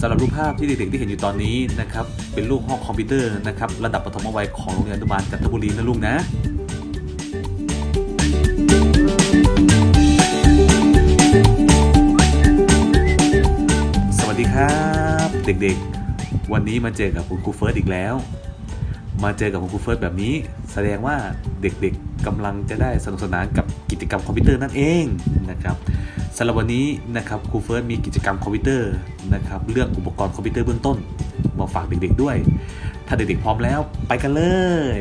สำหรับรูปภาพที่เด็กๆที่เห็นอยู่ตอนนี้นะครับเป็นรูปห้องคอมพิวเตอร์นะครับระดับปฐมวัยของโรงเรียนอนุบาลจันทบุรีนะลูกนะสวัสดีครับ เด็กๆ วันนี้มาเจอกับคุณครูเฟิร์สอีกแล้ว มาเจอกับคุณครูเฟิร์สแบบนี้ แสดงว่าเด็กๆกำลังจะได้สนุกสนานกับกิจกรรมคอมพิวเตอร์นั่นเองนะครับสำหรับวันนี้นะครับครูเฟิร์สมีกิจกรรมคอมพิวเตอร์นะครับเรื่องอุปกรณ์คอมพิวเตอร์เบื้องต้น มาฝากเด็กๆด้วย ถ้าเด็กๆพร้อมแล้วไปกันเลย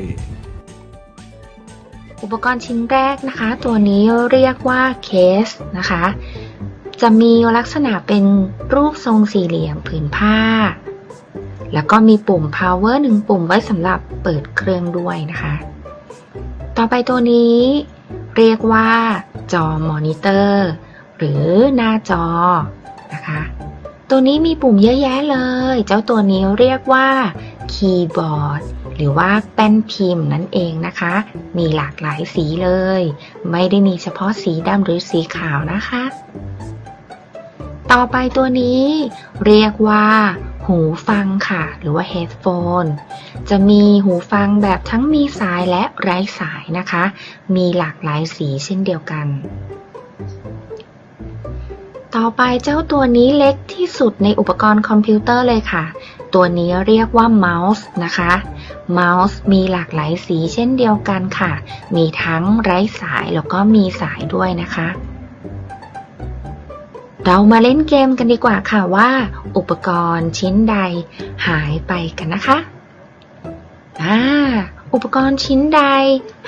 อุปกรณ์ชิ้นแรกนะคะ ตัวนี้เรียกว่าเคสนะคะ จะมีลักษณะเป็นรูปทรงสี่เหลี่ยมผืนผ้า แล้วก็มีปุ่ม power หนึ่งปุ่มไว้สำหรับเปิดเครื่องด้วยนะคะ ต่อไปตัวนี้เรียกว่าจอมอนิเตอร์หรือหน้าจอนะคะ ตัวนี้มีปุ่มเยอะแยะเลย เจ้าตัวนี้เรียกว่าคีย์บอร์ดหรือว่าแป้นพิมพ์นั่นเองนะคะ มีหลากหลายสีเลย ไม่ได้มีเฉพาะสีดำหรือสีขาวนะคะ ต่อไปตัวนี้เรียกว่า หูฟังค่ะ หรือว่า headphone จะมีหูฟังแบบทั้งมีสายและไร้สายนะคะ มีหลากหลายสีเช่นเดียวกัน ต่อไปเจ้าตัวนี้เล็กที่สุดในอุปกรณ์คอมพิวเตอร์เลยค่ะ ตัวนี้เรียกว่าเมาส์นะคะเมาส์มีหลากหลายสีเช่นเดียวกันค่ะ มีทั้งไร้สายแล้วก็มีสายด้วยนะคะ เรามาเล่นเกมกันดีกว่าค่ะว่า อุปกรณ์ชิ้นใดหายไปกันนะคะอ่าอุปกรณ์ชิ้นใด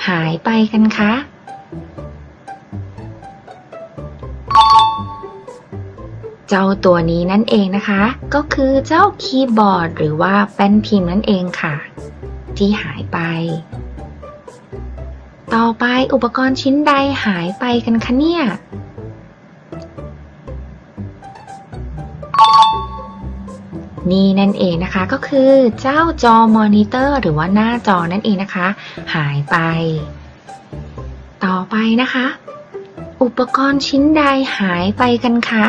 หายไปกันคะเจ้าตัวนี้นั่นเองนะคะ ก็คือเจ้าคีย์บอร์ด หรือว่าแป้นพิมพ์นั่นเองค่ะ ที่หายไป ต่อไปอุปกรณ์ชิ้นใดหายไปกันคะเนี่ย นี่นั่นเองนะคะก็คือเจ้าจอมอนิเตอร์หรือว่าหน้าจอนั่นเองนะคะ หายไป ต่อไปนะคะ อุปกรณ์ชิ้นใดหายไปกันคะ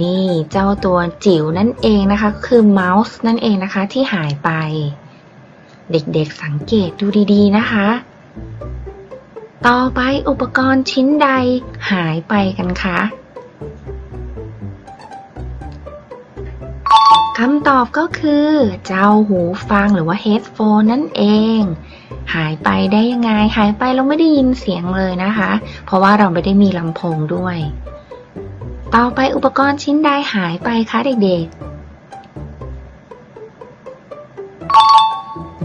นี่เจ้าตัวจิ๋วนั่นเองนะคะก็คือเมาส์นั่นเองนะคะที่หายไป เด็กๆสังเกตดูดีๆนะคะ ต่อไปอุปกรณ์ชิ้นใดหายไปกันคะคำตอบก็คือ เจ้าหูฟังหรือว่า headphone นั่นเอง หายไปได้ยังไง หายไปเราไม่ได้ยินเสียงเลยนะคะ เพราะว่าเราไม่ได้มีลำโพงด้วย ต่อไปอุปกรณ์ชิ้นใดหายไปคะเด็กๆ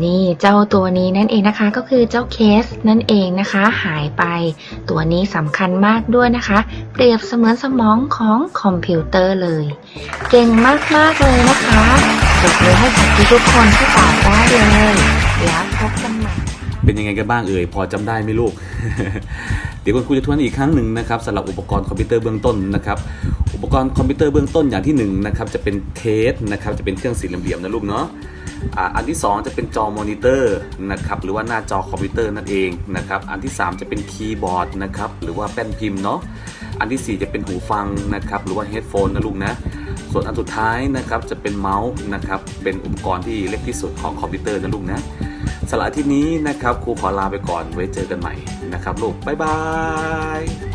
นี่เจ้าตัวนี้นั่นเองนะคะก็คือเจ้าเคสนั่นเองนะคะ หายไป ตัวนี้สำคัญมากด้วยนะคะ เปรียบเสมือนสมองของคอมพิวเตอร์เลย เก่งมากๆเลยนะคะปรบมือให้กับทุกคนที่ตอบได้เลยแล้วพบกันใหม่เป็นยังไงกันบ้างเอ่ยพอจำได้ไหมลูก เดี๋ยวคุณครูจะทวนอีกครั้งหนึ่งนะครับสำหรับอุปกรณ์คอมพิวเตอร์เบื้องต้นนะครับอุปกรณ์คอมพิวเตอร์เบื้องต้นอย่างที่หนึ่งนะครับจะเป็นเคสนะครับจะเป็นเครื่องสี่เหลี่ยมๆนะลูกเนาะ อันที่สองจะเป็นจอมอนิเตอร์นะครับหรือว่าหน้าจอคอมพิวเตอร์นั่นเองนะครับอันที่สามจะเป็นคีย์บอร์ดนะครับหรือว่าแป้นพิมพ์เนาะอันที่สี่จะเป็นหูฟังนะครับหรือว่าเฮดโฟนนะลูกนะส่วนอันสุดท้ายนะครับจะเป็นเมาส์นะครับเป็นอุปกรณ์ที่เล็กที่สุดของคอมพิวเตอร์นะลูกนะสำหรับอาที่นี้นะครับครูขอลาไปก่อนไว้เจอกันใหม่นะครับลูกบ๊ายบาย